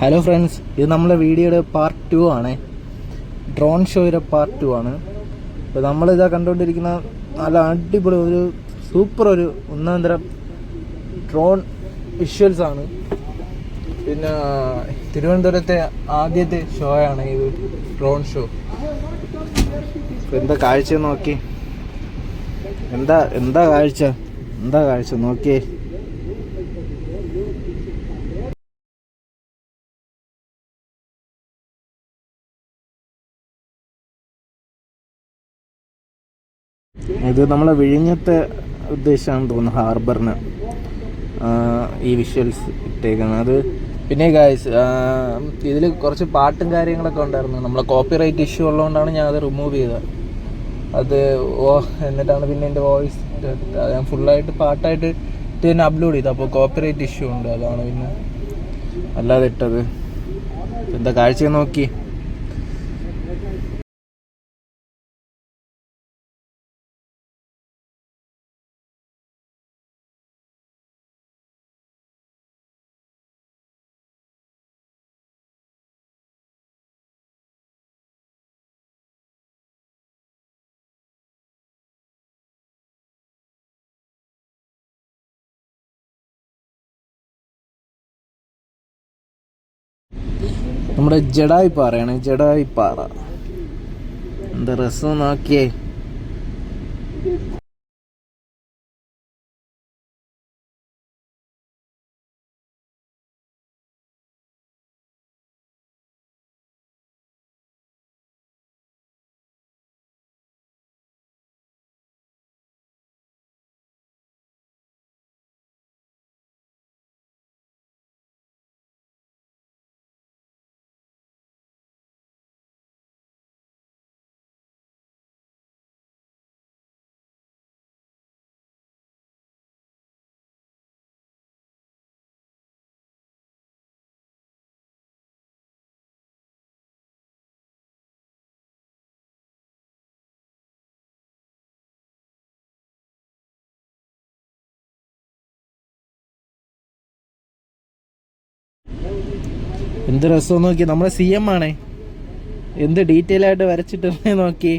Hello friends ഇത് നമ്മളെ വീഡിയോയുടെ പാർട്ട് ടു ആണ്. ഡ്രോൺ ഷോയുടെ പാർട്ട് ടു ആണ്. ഇപ്പോൾ നമ്മളിതാ കണ്ടുകൊണ്ടിരിക്കുന്ന നല്ല അടിപൊളി ഒരു സൂപ്പർ ഒരു ഒന്നാം ഡ്രോൺ വിഷ്വൽസ് ആണ്. പിന്നെ തിരുവനന്തപുരത്തെ ആദ്യത്തെ ഷോ ആണ് ഇത് ഡ്രോൺ ഷോ എന്താ കാഴ്ച നോക്കി? എന്താ എന്താ കാഴ്ച? എന്താ കാഴ്ച? നോക്കിയേ. ഇത് നമ്മളെ വിഴിഞ്ഞത്തെ ഉദ്ദേശമാണെന്ന് തോന്നുന്നു ഹാർബറിന്. ഈ വിഷ്വൽസ് ഇട്ടേക്കുന്നത്. അത് പിന്നെ ഗായ്സ് ഇതിൽ കുറച്ച് പാട്ടും കാര്യങ്ങളൊക്കെ ഉണ്ടായിരുന്നു. നമ്മളെ കോപ്പിറൈറ്റ് ഇഷ്യൂ ഉള്ളതുകൊണ്ടാണ് ഞാൻ അത് റിമൂവ് ചെയ്തത്. അത് ഓ എന്നിട്ടാണ് പിന്നെ എന്റെ വോയിസ് ഞാൻ ഫുള്ളായിട്ട് പാട്ടായിട്ട് തന്നെ അപ്ലോഡ് ചെയ്തു. അപ്പോൾ കോപ്പിറൈറ്റ് ഇഷ്യൂ ഉണ്ട്. അതാണ് പിന്നെ അല്ലാതെ ഇട്ടത്. എന്താ കാഴ്ച നോക്കി. നമ്മുടെ ജഡായി പാറയാണ് ജഡായി പാറ. എന്താ രസം നോക്കിയേ. എന്ത് രസം നോക്കി നമ്മുടെ സി എം ആണേ. എന്ത് ഡീറ്റെയിൽ ആയിട്ട് വരച്ചിട്ട് നോക്കി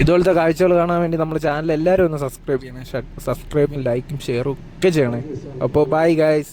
ഇതുപോലത്തെ കാഴ്ചകൾ കാണാൻ വേണ്ടി നമ്മുടെ ചാനൽ എല്ലാവരും ഒന്ന് സബ്സ്ക്രൈബ് ചെയ്യണം. സബ്സ്ക്രൈബും ലൈക്കും ഷെയറും ഒക്കെ ചെയ്യണേ. അപ്പോൾ ബൈ ഗൈസ്